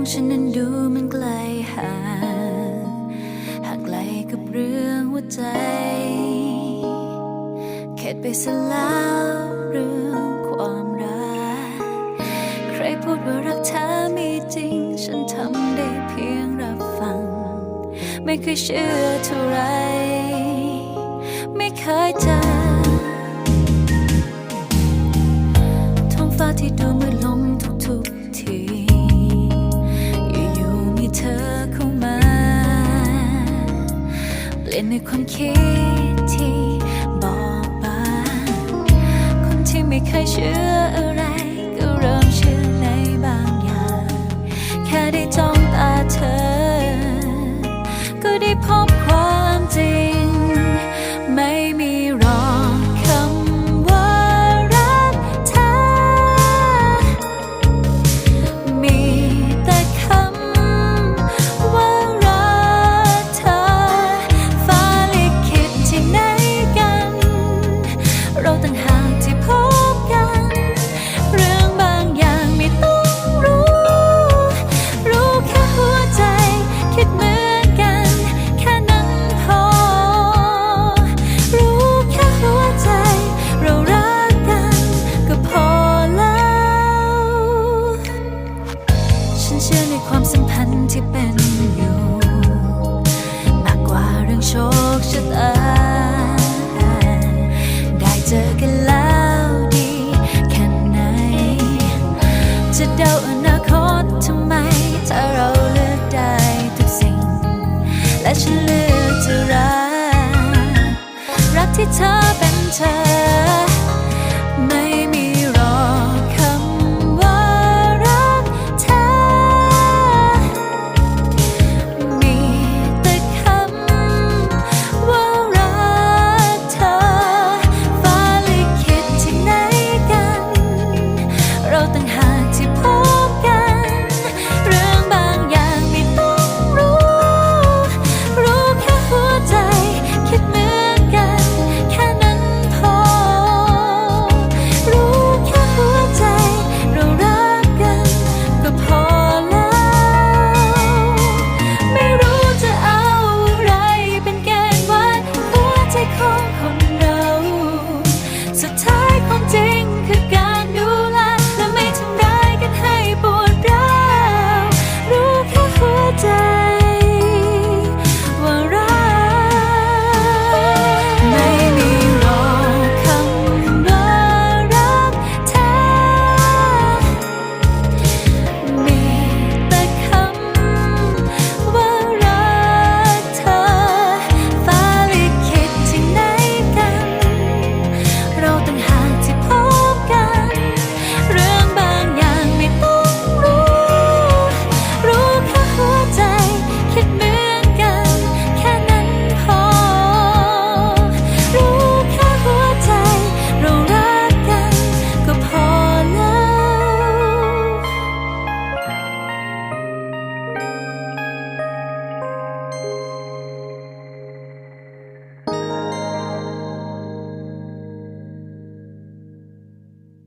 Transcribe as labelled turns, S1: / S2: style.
S1: ของฉันนั้นดูมันไกลห่างห่างไกลกับเรื่องหัวใจ เข็ดไปซะแล้วเรื่องความรัก ใครพูดว่ารักเธอมีจริง ฉันทำได้เพียงรับฟัง ไม่เคยเชื่อเท่าไร ไม่เคยเจอ เปลี่ยนในความคิดที่ อยู่ มากกว่าเรื่องโชคชะตา ได้เจอกันแล้วดีแค่ไหน จะเดาอนาคตทำไม ถ้าเราเลือกได้ทุกสิ่ง และฉันเลือกจะรัก รักที่เธอเป็นเธอ